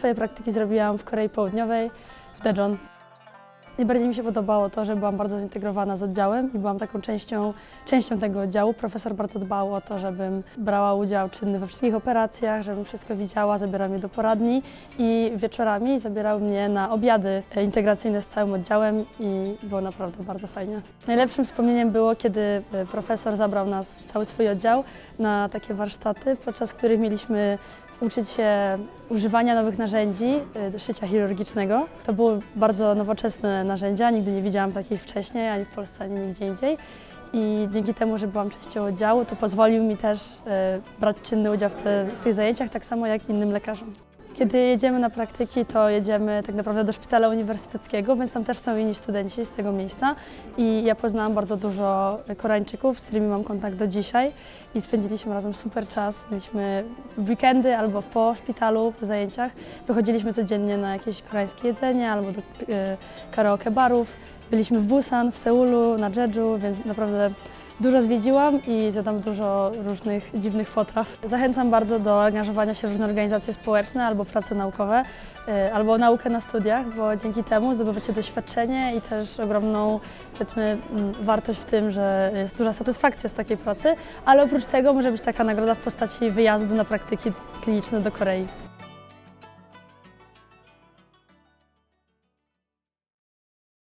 Swoje praktyki zrobiłam w Korei Południowej, w Daejeon. Najbardziej mi się podobało to, że byłam bardzo zintegrowana z oddziałem i byłam taką częścią, częścią tego oddziału. Profesor bardzo dbał o to, żebym brała udział czynny we wszystkich operacjach, żebym wszystko widziała, zabierał mnie do poradni i wieczorami zabierał mnie na obiady e, integracyjne z całym oddziałem i było naprawdę bardzo fajnie. Najlepszym wspomnieniem było, kiedy e, profesor zabrał nas, cały swój oddział, na takie warsztaty, podczas których mieliśmy uczyć się używania nowych narzędzi y, do szycia chirurgicznego. To były bardzo nowoczesne narzędzia, nigdy nie widziałam takich wcześniej, ani w Polsce, ani nigdzie indziej. I dzięki temu, że byłam częścią oddziału, to pozwolił mi też y, brać czynny udział w, te, w tych zajęciach, tak samo jak innym lekarzom. Kiedy jedziemy na praktyki, to jedziemy tak naprawdę do szpitala uniwersyteckiego, więc tam też są inni studenci z tego miejsca i ja poznałam bardzo dużo Koreańczyków, z którymi mam kontakt do dzisiaj i spędziliśmy razem super czas. Byliśmy w weekendy albo po szpitalu, po zajęciach. Wychodziliśmy codziennie na jakieś koreańskie jedzenie albo do e, karaoke barów. Byliśmy w Busan, w Seulu, na Jeju, więc naprawdę Dużo zwiedziłam i zjadam dużo różnych dziwnych potraw. Zachęcam bardzo do angażowania się w różne organizacje społeczne albo prace naukowe, y, albo naukę na studiach, bo dzięki temu zdobywacie doświadczenie i też ogromną powiedzmy, mm, wartość w tym, że jest duża satysfakcja z takiej pracy, ale oprócz tego może być taka nagroda w postaci wyjazdu na praktyki kliniczne do Korei.